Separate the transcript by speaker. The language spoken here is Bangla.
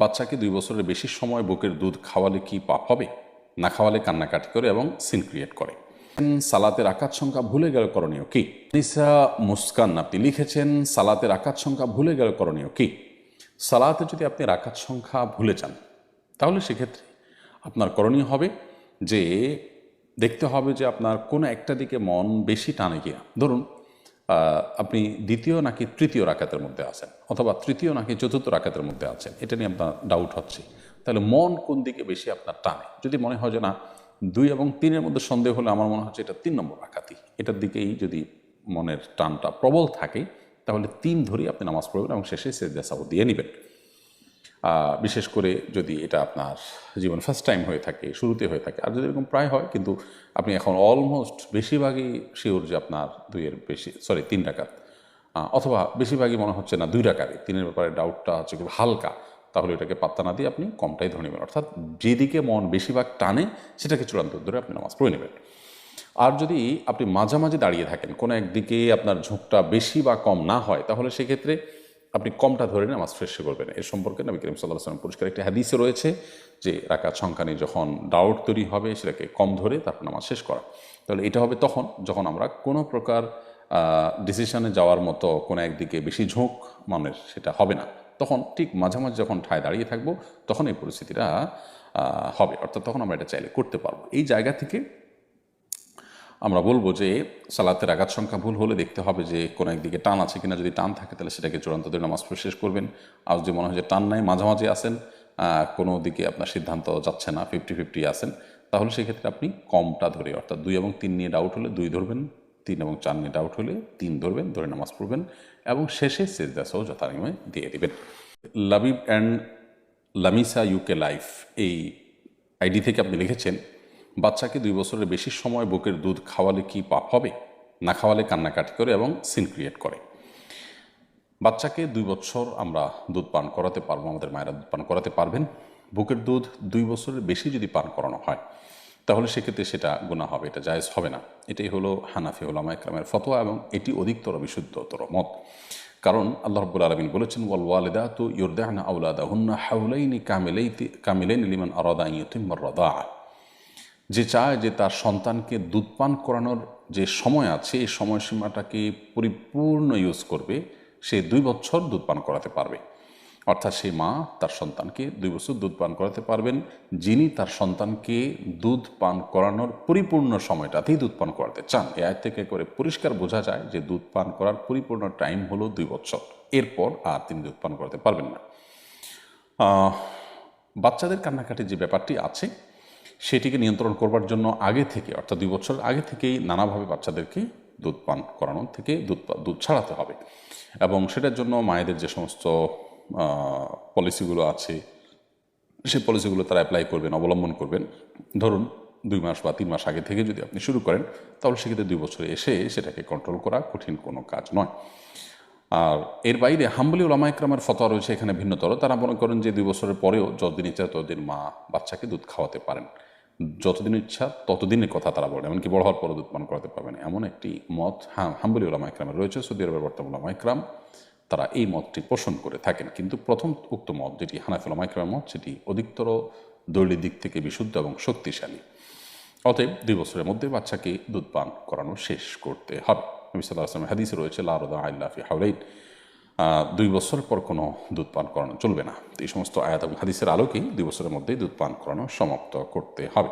Speaker 1: বাচ্চাকে দুই বছরের বেশি সময় বুকের দুধ খাওয়ালে কি পাপ হবে? না খাওয়ালে কান্নাকাটি করে এবং সিন ক্রিয়েট করে। সালাতের আকাত সংখ্যা ভুলে গেল করণীয় কি? নিসা মুস্কান, আপনি লিখেছেন, সালাতের আকাত সংখ্যা ভুলে গেল করণীয় কি? সালাতে যদি আপনি রাকাত সংখ্যা ভুলে যান, তাহলে সেক্ষেত্রে আপনার করণীয় হবে যে, দেখতে হবে যে আপনার কোনো একটা দিকে মন বেশি টানে গিয়া ধরুন আপনি দ্বিতীয় নাকি তৃতীয় রাকাতের মধ্যে আছেন? অথবা তৃতীয় নাকি চতুর্থ রাকাতের মধ্যে আছেন? এটা নিয়ে আপনার ডাউট হচ্ছে। তাহলে মন কোন দিকে বেশি আপনার টানে? যদি মনে হয় যে না, দুই এবং তিনের মধ্যে সন্দেহ হলে আমার মনে হচ্ছে এটা তিন নম্বর রাখাতি এটার দিকেই যদি মনের টানটা প্রবল থাকে, তাহলে তিন ধরেই আপনি নামাজ পড়বেন এবং শেষে সেজদা সাহু দিয়ে নেবেন। বিশেষ করে যদি এটা আপনার জীবন ফার্স্ট টাইম হয়ে থাকে, শুরুতে হয়ে থাকে, আর যদি এরকম প্রায় হয়, কিন্তু আপনি এখন অলমোস্ট বেশিরভাগই শিওর যে আপনার দুইয়ের বেশি সরি তিন টাকার অথবা বেশিরভাগই মনে হচ্ছে না, দুই টাকারই তিনের ব্যাপারে ডাউটটা হচ্ছে খুব হালকা। তাহলে এটাকে পাত্তা না দিয়ে আপনি কমটাই ধরে নেবেন। অর্থাৎ যেদিকে মন বেশিরভাগ টানে, সেটাকে চূড়ান্ত ধরে আপনি নামাজ পড়ে নেবেন। আর যদি আপনি মাঝামাঝি দাঁড়িয়ে থাকেন, কোনো একদিকে আপনার ঝোঁকটা বেশি বা কম না হয়, তাহলে সেক্ষেত্রে আপনি কমটা ধরে নামাজ ফ্রেশ করবেন এর সম্পর্কে নবী করিম সাল্লাহ সাল্লাম পরিষ্কার একটি হাদিসে রয়েছে যে রাকাত সংখ্যা নিয়ে যখন ডাউট তৈরি হবে, সেটাকে কম ধরে তারপর নামাজ শেষ করা। তাহলে এটা হবে তখন যখন আমরা কোনো প্রকার ডিসিশনে যাওয়ার মতো কোনো একদিকে বেশি ঝোঁক মনের সেটা হবে না। তখন ঠিক মাঝামাঝি যখন ঠায় দাঁড়িয়ে থাকব, তখন এই পরিস্থিতিটা হবে। অর্থাৎ তখন আমরা এটা চাইলে করতে পারব। এই জায়গা থেকে আমরা বলব যে সালাতের আঘাত সংখ্যা ভুল হলে দেখতে হবে যে কোনো একদিকে টান আছে কিনা। যদি টান থাকে তাহলে সেটাকে চূড়ান্ত ধরে নামাজ পড়ে শেষ করবেন। আর যদি মনে হয় যে টান নাই মাঝামাঝি আহ, কোনো দিকে আপনার সিদ্ধান্ত যাচ্ছে না ফিফটি ফিফটি আসেন তাহলে সেক্ষেত্রে আপনি কমটা ধরে অর্থাৎ দুই এবং তিন নিয়ে ডাউট হলে দুই ধরবেন তিন এবং চার নিয়ে ডাউট হলে তিন ধরবেন ধরে নামাজ পড়বেন এবং শেষে সেজদা সহ যথানিমে দিয়ে দেবেন। Labib and Lamisa UK life এই আইডি থেকে আপনি লিখেছেন বাচ্চাকে দুই বছরের বেশি সময় বুকের দুধ খাওয়ালে কি পাপ হবে? না খাওয়ালে কান্নাকাটি করে এবং সিন ক্রিয়েট করে। বাচ্চাকে দুই বছর আমরা দুধ পান করাতে পারব, আমাদের মায়েরা দুধ পান করাতে পারবেন। বুকের দুধ দুই বছরের বেশি যদি পান করানো হয়, তাহলে সেক্ষেত্রে সেটা গুণা হবে, এটা জায়েজ হবে না। এটাই হলো হানাফি ওলামা একরামের ফতোয়া এবং এটি অধিকতর বিশুদ্ধতর মত। কারণ আল্লাহ রব্বুল আলমিন বলেছেন, ওয়াল ওয়ালেদা তো ইউরদাহনা আউলাদা হুন্না হাউলাইনি কামিলাইতি, কামিলাইন লিমান আরাদা ইয়তিম্মর রদা যে চায় যে তার সন্তানকে দুধ পান করানোর যে সময় আছে, এই সময়সীমাটাকে পরিপূর্ণ ইউজ করবে, সে দুই বছর দুধ পান করাতে পারবে। অর্থাৎ সেই মা তার সন্তানকে দুই বছর দুধ পান করাতে পারবেন, যিনি তার সন্তানকে দুধ পান করানোর পরিপূর্ণ সময়টাতেই দুধ পান করাতে চান। এ আয় থেকে করে পরিষ্কার বোঝা যায় যে দুধ পান করার পরিপূর্ণ টাইম হলো দুই বছর। এরপর আর তিনি দুধ পান করাতে পারবেন না। বাচ্চাদের কান্নাকাটির যে ব্যাপারটি আছে সেটিকে নিয়ন্ত্রণ করবার জন্য আগে থেকে, অর্থাৎ দুই বছর আগে থেকেই নানাভাবে বাচ্চাদেরকে দুধ পান করানো থেকে দুধ দুধ ছাড়াতে হবে। এবং সেটার জন্য মায়েদের যে সমস্ত পলিসিগুলো আছে সেই পলিসিগুলো তারা অ্যাপ্লাই করবেন, অবলম্বন করবেন। ধরুন দুই মাস বা তিন মাস আগে থেকে যদি আপনি শুরু করেন, তাহলে সেক্ষেত্রে দুই বছরে এসে সেটাকে কন্ট্রোল করা কঠিন কোনো কাজ নয়। আর এর বাইরে হাম্বলি ওলামা একরামের ফতোয়া রয়েছে, এখানে ভিন্নতর। তারা মনে করেন যে দুই বছরের পরেও যতদিন ইচ্ছা ততদিন মা বাচ্চাকে দুধ খাওয়াতে পারেন। যতদিন ইচ্ছা ততদিনের কথা তারা বলেন, এমনকি বড় হওয়ার পরও দুধ পান করাতে পারবেন। এমন একটি মত হ্যাঁ হাম্বলি ওলামা একরামের রয়েছে। সৌদি আরবের বর্তমান ওলামা একরাম তারা এই মতটি পোষণ করে থাকেন। কিন্তু প্রথম উক্ত মত, যেটি হানাফি ওলামা একরামের মত, সেটি অধিকতর দৈলিক দিক থেকে বিশুদ্ধ এবং শক্তিশালী। অতএব দুই বছরের মধ্যে বাচ্চাকে দুধ পান করানো শেষ করতে হবে। নবী সাল্লাহ আসলামের হাদিসে রয়েছে লারদা আল্লাফি হাউলাইন আহ, দুই বছর পর কোনো দুধ পান করানো চলবে না। এই সমস্ত আয়াত এবং হাদিসের আলোকেই দুই বছরের মধ্যেই দুধ পান করানো সমাপ্ত করতে হবে।